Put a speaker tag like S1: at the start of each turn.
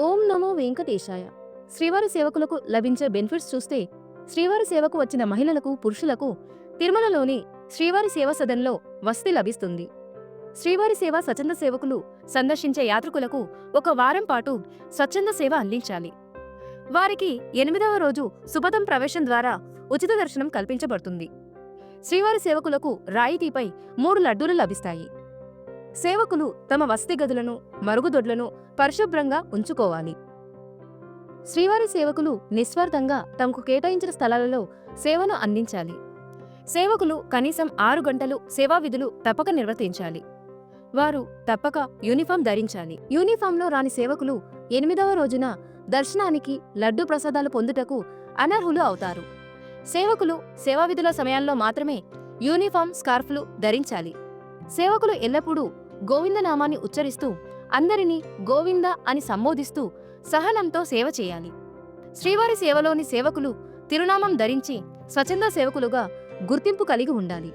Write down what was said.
S1: ఓం నమో వెంకటేశాయ. శ్రీవారి సేవకులకు లభించే బెనిఫిట్స్ చూస్తే శ్రీవారి సేవకు వచ్చిన మహిళలకు పురుషులకు తిరుమలలోని శ్రీవారి సేవా సదన్లో వసతి లభిస్తుంది. శ్రీవారి సేవ స్వచ్ఛంద సేవకులు సందర్శించే యాత్రికులకు ఒక వారం పాటు స్వచ్ఛంద సేవ అందించాలి. వారికి ఎనిమిదవ రోజు సుపథం ప్రవేశం ద్వారా ఉచిత దర్శనం కల్పించబడుతుంది. శ్రీవారి సేవకులకు రాయితీపై మూడు లడ్డూలు లభిస్తాయి. సేవకులు తమ వసతి గదులను మరుగుదొడ్లను పరిశుభ్రంగా ఉంచుకోవాలి. శ్రీవారి సేవకులు నిస్వార్థంగా తమకు కేటాయించిన స్థలాలలో సేవను అందించాలి. సేవకులు కనీసం ఆరు గంటలు సేవా విధులు తప్పక నిర్వర్తించాలి. వారు తప్పక యూనిఫామ్ ధరించాలి. యూనిఫామ్లో రాని సేవకులు ఎనిమిదవ రోజున దర్శనానికి లడ్డు ప్రసాదాలు పొందుటకు అనర్హులు అవుతారు. సేవకులు సేవా విధుల సమయాల్లో మాత్రమే యూనిఫామ్ స్కార్ఫ్లు ధరించాలి. సేవకులు ఎల్లప్పుడూ గోవిందనామాన్ని ఉచ్చరిస్తూ అందరినీ గోవింద అని సంబోధిస్తూ సహనంతో సేవ చేయాలి. శ్రీవారి సేవలోని సేవకులు తిరునామం ధరించి స్వచ్ఛంద సేవకులుగా గుర్తింపు కలిగి ఉండాలి.